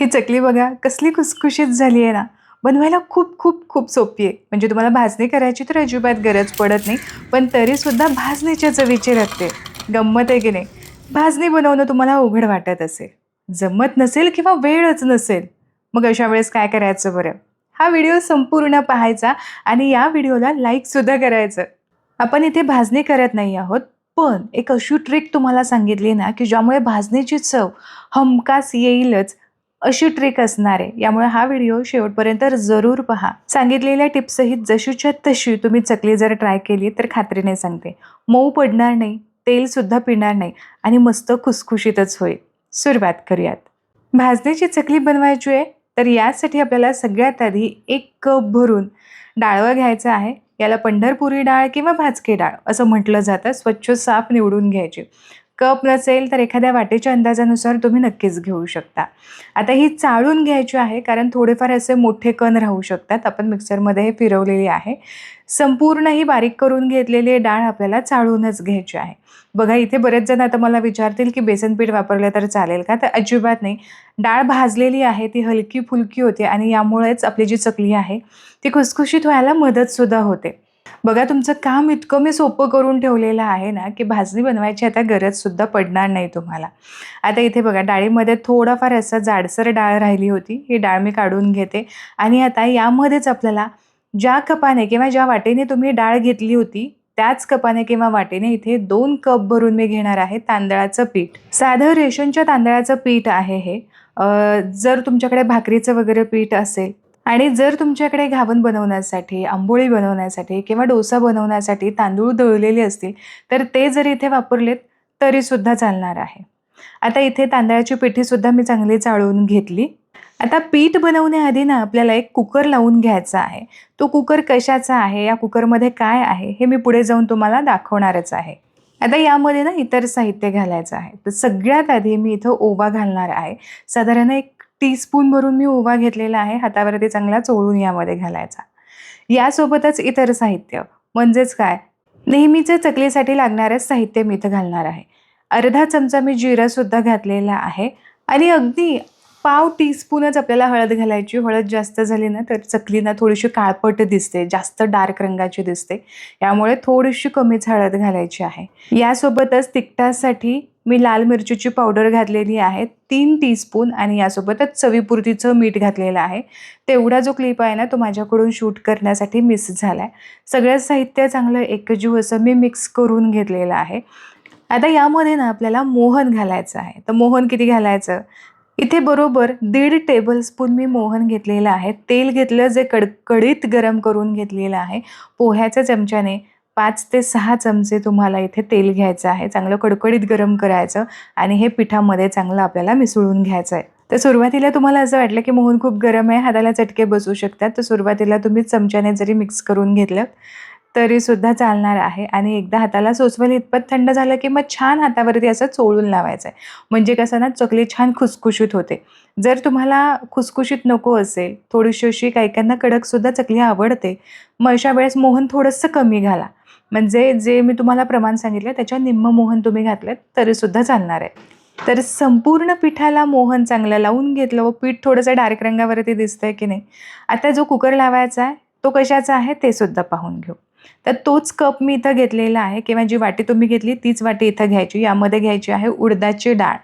ही चकली बघा कसली खुसखुशीत झाली आहे ना. बनवायला खूप खूप खूप सोपी आहे. म्हणजे तुम्हाला भाजणी करायची तर अजिबात गरज पडत नाही पण तरीसुद्धा भाजणीच्या चवीची लागते गंमत आहे की नाही? भाजणी बनवणं तुम्हाला उघड वाटत असेल. जमत नसेल किंवा वेळच नसेल मग अशा वेळेस काय करायचं बरं? हा व्हिडिओ संपूर्ण पाहायचा आणि या व्हिडिओला लाईकसुद्धा करायचं. आपण इथे भाजणी करत नाही आहोत पण एक अशी ट्रिक तुम्हाला सांगितली ना की ज्यामुळे भाजणीची चव हमखास येईलच अशी ट्रिक असणार. आहे यामुळे हा व्हिडिओ शेवटपर्यंत जरूर पहा. सांगितलेल्या टिप्सही जशीच्या तशी तुम्ही चकली जर ट्राय केली तर खात्रीने सांगते. मऊ पडणार नाही तेलसुद्धा पिणार नाही आणि मस्त खुसखुशीतच होईल. सुरुवात करूयात. भाजणीची चकली बनवायची आहे तर यासाठी आपल्याला सगळ्यात आधी एक कप भरून डाळवं घ्यायचं आहे. याला पंढरपुरी डाळ किंवा भाजके डाळ असं म्हटलं जातं. स्वच्छ साफ निवडून घ्यायची. कप नसेल तर एखाद्या वाटेच्या अंदाजानुसार तुम्ही नक्कीच घेऊ शकता. आता ही चाळून घ्यायची आहे कारण थोडेफार असे मोठे कण राहू शकतात. आपण मिक्सरमध्ये हे फिरवलेली आहे. संपूर्ण ही बारीक करून घेतलेली डाळ आपल्याला चाळूनच घ्यायची आहे. बघा इथे बरेच जण आता मला विचारतील की बेसन पीठ वापरलं तर चालेल का? तर अजिबात नाही. डाळ भाजलेली आहे ती हलकी फुलकी होते आणि यामुळेच आपली जी चकली आहे ती खुसखुशीत व्हायला मदतसुद्धा होते. बघा तुमचं काम इतकं मी सोपं करून ठेवलेलं आहे ना की भाजणी बनवायची आता गरजसुद्धा पडणार नाही तुम्हाला. आता इथे बघा डाळीमध्ये थोडाफार असं जाडसर डाळ राहिली होती. ही डाळ मी काढून घेते. आणि आता यामध्येच आपल्याला ज्या कपाने किंवा ज्या वाटेने तुम्ही डाळ घेतली होती त्याच कपाने किंवा वाटेने इथे दोन कप भरून मी घेणार आहे तांदळाचं पीठ. साधं रेशनच्या तांदळाचं पीठ आहे हे. जर तुमच्याकडे भाकरीचं वगैरे पीठ असेल आणि जर तुमच्याकडे घावन बनवण्यासाठी आंबोळी बनवण्यासाठी किंवा डोसा बनवण्यासाठी तांदूळ दळलेले असतील तर ते जर इथे वापरलेत तरीसुद्धा चालणार आहे. आता इथे तांदळाची पिठीसुद्धा मी चांगली चाळून घेतली. आता पीठ बनवण्याआधी ना आपल्याला एक कुकर लावून घ्यायचा आहे. तो कुकर कशाचा आहे या कुकरमध्ये काय आहे हे मी पुढे जाऊन तुम्हाला दाखवणारच आहे. आता यामध्ये ना इतर साहित्य घालायचं आहे. तर सगळ्यात आधी मी इथं ओवा घालणार आहे. साधारण एक टीस्पून भरून मी ओवा घेतलेला आहे. हातावरती चांगला चोळून यामध्ये घालायचा. यासोबतच इतर साहित्य म्हणजेच काय? नेहमीचे चकलीसाठी लागणारं साहित्य मी इथं घालणार आहे. अर्धा चमचा मी जिरासुद्धा घातलेला आहे. आणि अगदी पाव टीस्पूनच आपल्याला हळद घालायची. हळद जास्त झाली ना तर चकलीना थोडीशी काळपट दिसते. जास्त डार्क रंगाची दिसते. यामुळे थोडीशी कमीच हळद घालायची आहे. यासोबतच तिखटासाठी मी लाल मिरचीची पावडर घातलेली आहे तीन टीस्पून आणि यासोबतच चवीपुरतीचं मीठ घातलेलं आहे. तेवढा जो क्लिप आहे ना तो माझ्याकडून शूट करण्यासाठी मिस झाला आहे सगळं साहित्य चांगलं एकजीव असं मी मिक्स करून घेतलेलं आहे. आता यामध्ये ना आपल्याला मोहन घालायचं आहे. तर मोहन किती घालायचं? इथे बरोबर दीड टेबलस्पून मी मोहन घेतलेलं आहे. तेल घेतलं जे कडकडीत गरम करून घेतलेलं आहे. पोह्याच्या चमच्याने पाच ते सहा चमचे तुम्हाला इथे तेल घ्यायचं आहे. चांगलं कडकडीत गरम करायचं आणि हे पिठामध्ये चांगलं आपल्याला मिसळून घ्यायचं आहे. तर सुरुवातीला तुम्हाला असं वाटलं की मोहन खूप गरम आहे हाताला चटके बसू शकतात. तर सुरुवातीला तुम्ही चमच्याने जरी मिक्स करून घेतलं तरीसुद्धा चालणार आहे. आणि एकदा हाताला सोसवेल इतपत थंड झालं की मग छान हातावरती असं चोळून लावायचं आहे. म्हणजे कसं ना चकली छान खुसखुशीत होते. जर तुम्हाला खुसखुशीत नको असेल थोडीशी अशी काही काहींना कडकसुद्धा चकली आवडते मग अशा वेळेस मोहन थोडंसं कमी घाला. म्हणजे जे मी तुम्हाला प्रमाण सांगितलं त्याच्या निम्म मोहन तुम्ही घातलं तरीसुद्धा चालणार आहे. तर संपूर्ण पिठाला मोहन चांगलं लावून घेतलं व पीठ थोडंसं डार्क रंगावरती दिसतंय की नाही आता जो कुकर लावायचा आहे तो कशाचा आहे ते सुद्धा पाहून घेऊ. तर तोच कप मी इथं घेतलेला आहे किंवा जी वाटी तुम्ही घेतली तीच वाटी इथं घ्यायची यामध्ये घ्यायची आहे उडदाची डाळ.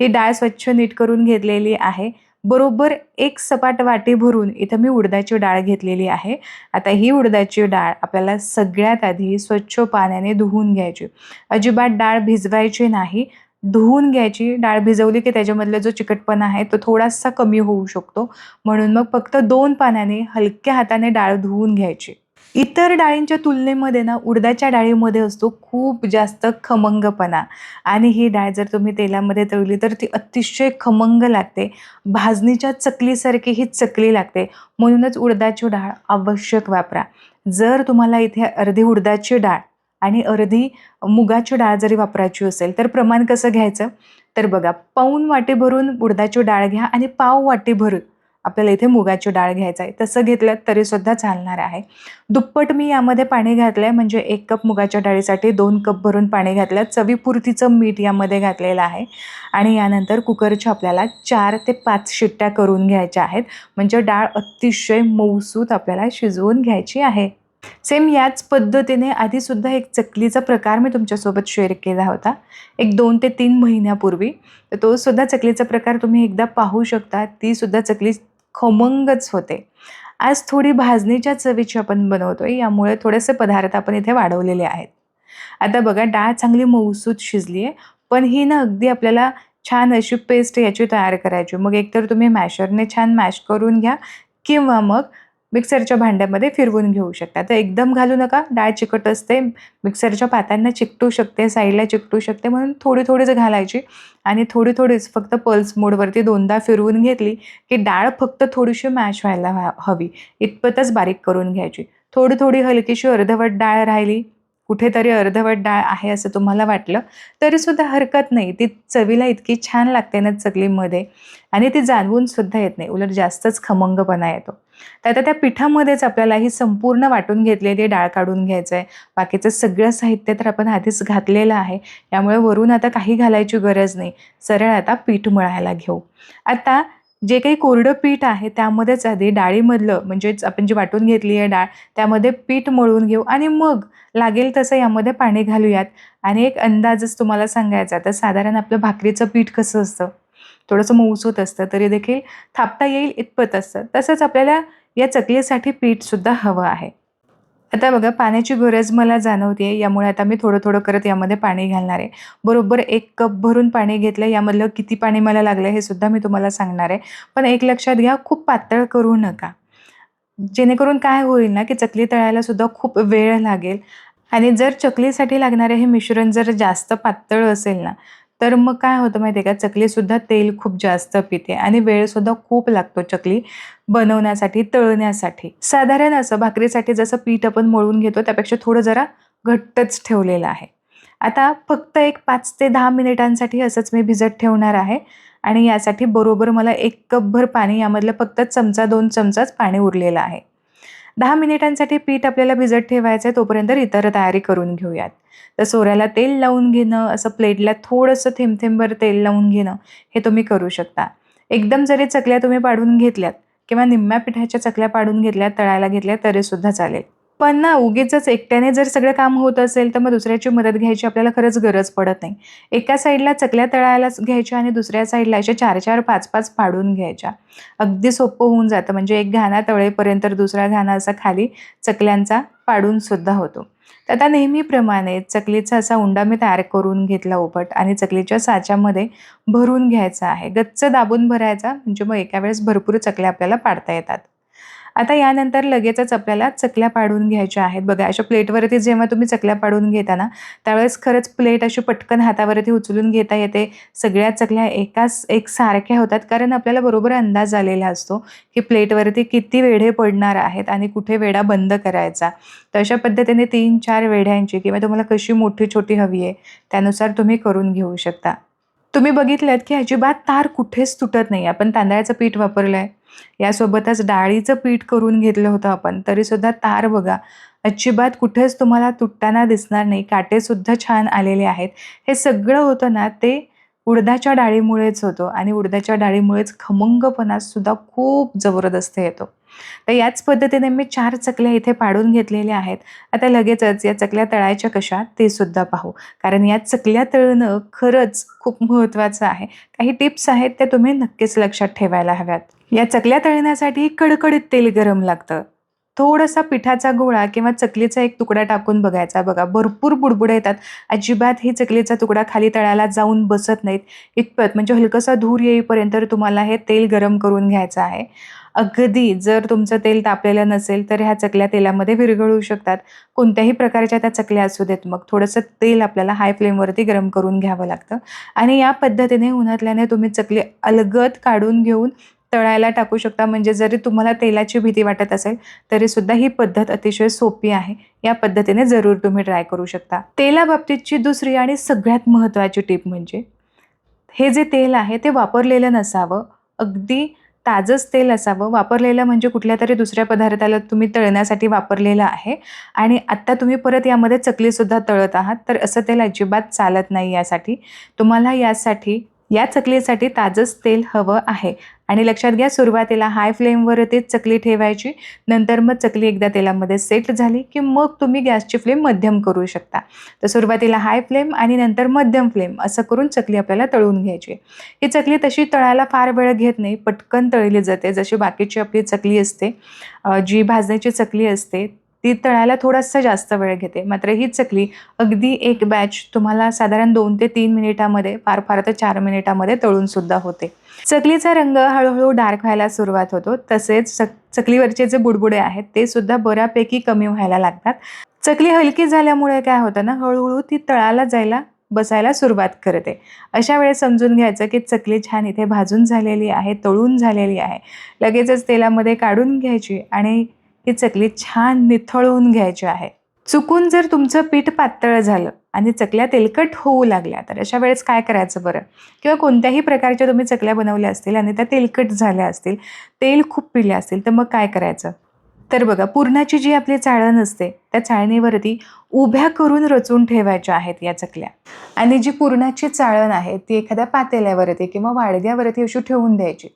ही डाळ स्वच्छ नीट करून घेतलेली आहे. बरोबर एक सपाट वाटी भरून इथं मी उडदाची डाळ घेतलेली आहे. आता ही उडदाची डाळ आपल्याला सगळ्यात आधी स्वच्छ पाण्याने धुवून घ्यायची. अजिबात डाळ भिजवायची नाही. धुवून घ्यायची. डाळ भिजवली की त्याच्यामधला जो चिकटपणा आहे तो थोडासा कमी होऊ शकतो. म्हणून मग फक्त दोन पाण्याने हलक्या हाताने डाळ धुवून घ्यायची. इतर डाळींच्या तुलनेमध्ये ना उडदाच्या डाळीमध्ये असतो खूप जास्त खमंगपणा. आणि ही डाळ जर तुम्ही तेलामध्ये तळली तर ती अतिशय खमंग लागते. भाजणीच्या चकलीसारखी ही चकली लागते. म्हणूनच उडदाची डाळ आवश्यक वापरा. जर तुम्हाला इथे अर्धी उडदाची डाळ आणि अर्धी मुगाची डाळ जरी वापरायची असेल तर प्रमाण कसं घ्यायचं? तर बघा पाऊन वाटी भरून उडदाची डाळ घ्या आणि पाव वाटी भरून आपल्याला इथे मुगाची डाळ घ्यायचं आहे. तसं घेतलं तरीसुद्धा चालणार आहे. दुप्पट मी यामध्ये पाणी घातलं आहे म्हणजे एक कप मुगाच्या डाळीसाठी दोन कप भरून पाणी घातलं. चवीपुरतीचं मीठ यामध्ये घातलेलं आहे. आणि यानंतर कुकरच्या आपल्याला चार ते पाच शिट्ट्या करून घ्यायच्या आहेत. म्हणजे डाळ अतिशय मऊसूत आपल्याला शिजवून घ्यायची आहे. सेम याच पद्धतीने आधीसुद्धा एक चकलीचा प्रकार मी तुमच्यासोबत शेअर केला होता. एक दोन ते तीन महिन्यापूर्वी तर तो सुद्धा चकलीचा प्रकार तुम्ही एकदा पाहू शकता. तीसुद्धा चकली खमंगच होते. आज थोडी भाजणीच्या चवीची आपण बनवतो आहे यामुळे थोडेसे पदार्थ आपण इथे वाढवलेले आहेत. आता बघा डाळ चांगली मऊसूत शिजली आहे पण ही ना अगदी आपल्याला छान अशी पेस्ट याची तयार करायची. मग एकतर तुम्ही मॅशरने छान मॅश करून घ्या किंवा मग मिक्सरच्या भांड्यामध्ये फिरवून घेऊ शकता. तर एकदम घालू नका. डाळ चिकट असते मिक्सरच्या पात्यांना चिकटू शकते साईडला चिकटू शकते म्हणून थोडी थोडीच घालायची. आणि थोडी थोडीच फक्त पल्स मोडवरती दोनदा फिरवून घेतली की डाळ फक्त थोडीशी मॅश व्हायला ह हवी. इतपतच बारीक करून घ्यायची. थोडी थोडी हलकीशी अर्धवट डाळ राहिली. कुठेतरी अर्धवट डाळ आहे असं तुम्हाला वाटलं तरीसुद्धा हरकत नाही. ती चवीला इतकी छान लागते ना चकलीमध्ये. आणि ती जाणवून सुद्धा येत नाही. उलट जास्तच खमंगपणा येतो. तर आता त्या पिठामध्येच आपल्याला ही संपूर्ण वाटून घेतलेली डाळ काढून घ्यायचं आहे बाकीचं सगळं साहित्य तर आपण आधीच घातलेलं आहे. त्यामुळे वरून आता काही घालायची गरज नाही. सरळ आता पीठ मळायला घेऊ. आता जे काही कोरडं पीठ आहे त्यामध्येच आधी डाळीमधलं म्हणजेच आपण जी वाटून घेतली आहे डाळ त्यामध्ये पीठ मळून घेऊ आणि मग लागेल तसं यामध्ये पाणी घालूयात. आणि एक अंदाजच तुम्हाला सांगायचा तर साधारण आपलं भाकरीचं पीठ कसं असतं? थोडंसं मऊसूत असतं तरी देखील थापता येईल इतपत असतं. तसंच आपल्याला या चकलीसाठी पीठसुद्धा हवं आहे. आता बघा पाण्याची गरज मला जाणवते यामुळे आता मी थोडं थोडं करत यामध्ये पाणी घालणार आहे. बरोबर एक कप भरून पाणी घेतलं यामधलं किती पाणी मला लागलं हे सुद्धा मी तुम्हाला सांगणार आहे. पण एक लक्षात घ्या खूप पातळ करू नका. जेणेकरून काय होईल ना की चकली तळायला सुद्धा खूप वेळ लागेल. आणि जर चकलीसाठी लागणारे हे मिश्रण जर जास्त पातळ असेल ना तर मग काय होतं माहिती आहे का चकलीसुद्धा तेल खूप जास्त पिते आणि वेळसुद्धा खूप लागतो चकली बनवण्यासाठी तळण्यासाठी. साधारण असं भाकरीसाठी जसं पीठ आपण मळून घेतो त्यापेक्षा थोडं जरा घट्टच ठेवलेलं आहे. आता फक्त एक पाच ते दहा मिनिटांसाठी असंच मी भिजत ठेवणार आहे आणि यासाठी बरोबर मला एक कपभर पाणी यामधलं फक्त चमचा दोन चमचाच पाणी उरलेलं आहे. दहा मिनिटांसाठी पीठ आपल्याला भिजत ठेवायचं आहे तोपर्यंत इतर तयारी करून घेऊयात. तर सोऱ्याला तेल लावून घेणं असं प्लेटला थोडंसं थेंबथेंबर तेल लावून घेणं हे तुम्ही करू शकता. एकदम जरी चकल्या तुम्ही पाडून घेतल्यात किंवा निम्म्या पिठाच्या चकल्या पाडून घेतल्या तळायला घेतल्या तरीसुद्धा चालेल. पण ना उगीच एकट्याने जर सगळं काम होत असेल तर मग दुसऱ्याची मदत घ्यायची आपल्याला खरंच गरज पडत नाही. एका साईडला चकल्या तळायला घ्यायच्या आणि दुसऱ्या साईडला अशा चार चार पाच पाच पाडून घ्यायच्या. अगदी सोपं होऊन जातं. म्हणजे एक घाणा तळेपर्यंत दुसरा घाणा असा खाली चकल्यांचा पाडून सुद्धा होतो. तर आता नेहमीप्रमाणे चकलीचा असा उंडा मी तयार करून घेतला ओपट आणि चकलीच्या साच्यामध्ये भरून घ्यायचा आहे. गच्च दाबून भरायचा म्हणजे मग एका वेळेस भरपूर चकल्या आपल्याला पाडता येतात. आता यानंतर लगेचच आपल्याला चकल्या पाडून घ्यायच्या आहेत. बघा अशा प्लेटवरती जेव्हा तुम्ही चकल्या पाडून घेता ना त्यावेळेस खरंच प्लेट अशी पटकन हातावरती उचलून घेता येते. सगळ्या चकल्या एकाच एक सारख्या होतात कारण आपल्याला बरोबर अंदाज आलेला असतो की प्लेटवरती किती वेढे पडणार आहेत आणि कुठे वेढा बंद करायचा. तर अशा पद्धतीने तीन चार वेढ्यांची किंवा तुम्हाला कशी मोठी छोटी हवी आहे त्यानुसार तुम्ही करून घेऊ शकता. तुम्ही बघितलं की अजिबात तार कुठेच तुटत नाही. आपण तांदळाचं पीठ वापरलं आहे यासोबतच डाळीचं पीठ करून घेतलं होतं आपण. तरीसुद्धा तार बघा. अजिबात कुठेच तुम्हाला तुटताना दिसणार नाही. काटेसुद्धा छान आलेले आहेत. हे सगळं होतं ना ते उडदाच्या डाळीमुळेच होतो. आणि उडदाच्या डाळीमुळेच खमंगपणा सुद्धा खूप जबरदस्त येतो. तर याच पद्धतीने मी चार चकल्या इथे पाडून घेतलेल्या आहेत. आता लगेचच या चकल्या तळायच्या कशा ते सुद्धा पाहू. कारण या चकल्या तळणं खरंच खूप महत्त्वाचं आहे. काही टिप्स आहेत त्या तुम्ही नक्कीच लक्षात ठेवायला हव्यात. या चकल्या तळण्यासाठी कडकडीत तेल गरम लागतं. थोडासा पिठाचा गोळा किंवा चकलीचा एक तुकडा टाकून बघायचा. बघा भरपूर बुडबुड येतात. अजिबात ही चकलीचा तुकडा खाली तळाला जाऊन बसत नाहीत. इतपत म्हणजे हलकसा धूर येईपर्यंत तुम्हाला हे तेल गरम करून घ्यायचं आहे. अगदी जर तुमचं तेल तापलेलं नसेल तर ह्या चकल्या तेलामध्ये विरघळू शकतात. कोणत्याही प्रकारच्या त्या चकल्या असू देत मग. थोडंसं तेल आपल्याला हाय फ्लेमवरती गरम करून घ्यावं लागतं. आणि या पद्धतीने उन्हातल्याने तुम्ही चकली अलगद काढून घेऊन तळायला टाकू शकता. म्हणजे जरी तुम्हाला तेलाची भीती वाटत असेल तरीसुद्धा ही पद्धत अतिशय सोपी आहे. या पद्धतीने जरूर तुम्ही ट्राय करू शकता. तेलाबाबतीतची दुसरी आणि सगळ्यात महत्त्वाची टीप म्हणजे हे जे तेल आहे ते वापरलेलं नसावं. अगदी ताजंच तेल असावं. वापरलेलं म्हणजे कुठल्या तरी दुसऱ्या पदार्थाला तुम्ही तळण्यासाठी वापरलेलं आहे. आणि आत्ता तुम्ही परत यामध्ये चकलीसुद्धा तळत आहात तर असं तेल अजिबात चालत नाही यासाठी. तुम्हाला यासाठी या चकलीसाठी ताजंच तेल हवं आहे. आणि लक्षात घ्या सुरुवातीला हाय फ्लेमवरतीच चकली ठेवायची नंतर मग चकली एकदा तेलामध्ये सेट झाली की मग तुम्ही गॅसची फ्लेम मध्यम करू शकता. तर सुरुवातीला हाय फ्लेम आणि नंतर मध्यम फ्लेम असं करून चकली आपल्याला तळून घ्यायची. ही चकली तशी तळायला फार वेळ घेत नाही पटकन तळली जाते. जशी बाकीची आपली चकली असते जी भाजण्याची चकली असते ती तळायला थोडासा जास्त वेळ घेते. मात्र ही चकली अगदी एक बॅच तुम्हाला साधारण दोन ते तीन मिनिटामध्ये फार फार तर चार मिनिटामध्ये तळून सुद्धा होते. चकलीचा रंग हळूहळू डार्क व्हायला सुरुवात होतो. तसेच चक चकलीवरचे जे बुडबुडे आहेत ते सुद्धा बऱ्यापैकी कमी व्हायला लागतात. चकली हलकी झाल्यामुळे काय होतं ना हळूहळू ती तळाला जायला बसायला सुरुवात करते. अशा वेळेस समजून घ्यायचं की चकली छान इथे भाजून झालेली आहे तळून झालेली आहे. लगेचच तेलामध्ये काढून घ्यायची आणि ही चकली छान निथळवून घ्यायची आहे. चुकून जर तुमचं पीठ पातळ झालं आणि चकल्या तेलकट होऊ लागल्या तर अशा वेळेस काय करायचं बरं? किंवा कोणत्याही प्रकारच्या तुम्ही चकल्या बनवल्या असतील आणि त्या तेलकट झाल्या असतील तेल खूप पिले असतील तर मग काय करायचं? तर बघा पुरणाची जी आपली चाळण असते त्या चाळणीवरती उभ्या करून रचून ठेवायच्या आहेत या चकल्या. आणि जी पुरणाची चाळण आहे ती एखाद्या पातेल्यावरती किंवा वाडग्यावरती अशी ठेवून द्यायची.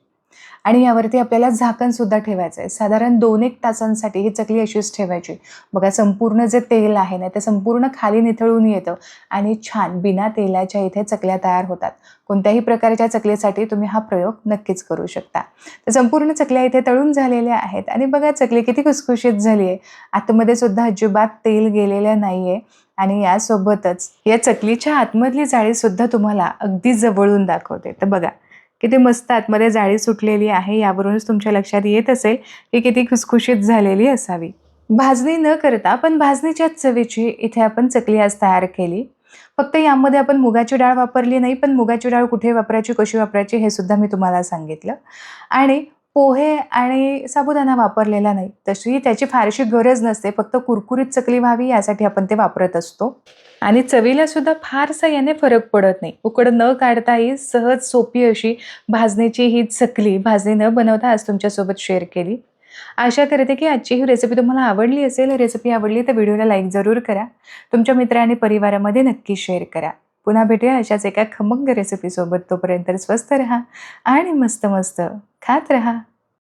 आणि यावरती आपल्याला झाकण सुद्धा ठेवायचं आहे. साधारण दोन एक तासांसाठी ही चकली अशीच ठेवायची. बघा संपूर्ण जे तेल आहे ना ते संपूर्ण खाली निथळून येतं आणि छान बिना तेलाच्या इथे चकल्या तयार होतात. कोणत्याही प्रकारच्या चकलीसाठी तुम्ही हा प्रयोग नक्कीच करू शकता. तर संपूर्ण चकल्या इथे तळून झालेल्या आहेत आणि बघा चकली किती खुसखुशीत झाली आहे. आतमध्ये सुद्धा अजिबात तेल गेलेलं नाही आहे आणि यासोबतच या चकलीच्या आतमधली जाळीसुद्धा तुम्हाला अगदी जवळून दाखवते. तर बघा किती मस्त आतमध्ये जाळी सुटलेली आहे यावरूनच तुमच्या लक्षात येत असेल की किती खुसखुशीत झालेली असावी. भाजणी न करता पण भाजणीच्या चवीची इथे आपण चकली आज तयार केली. फक्त यामध्ये आपण मुगाची डाळ वापरली नाही पण मुगाची डाळ कुठे वापरायची कशी वापरायची हे सुद्धा मी तुम्हाला सांगितलं. आणि पोहे आणि साबुदाणा वापरलेला नाही. तशी त्याची फारशी गरज नसते. फक्त कुरकुरीत चकली व्हावी यासाठी आपण ते वापरत असतो. आणि चवीला सुद्धा फारसा याने फरक पडत नाही. उकड न काढताही सहज सोपी अशी भाजणीची ही चकली भाजणी न बनवता आज तुमच्यासोबत शेअर केली. आशा करते की आजची ही रेसिपी तुम्हाला आवडली असेल. रेसिपी आवडली तर व्हिडिओला लाईक जरूर करा. तुमच्या मित्र आणि परिवारामध्ये नक्की शेअर करा. पुन्हा भेटूया अशाच एका खमंग रेसिपीसोबत तोपर्यंत स्वस्त रहा आणि मस्त मस्त खात रहा.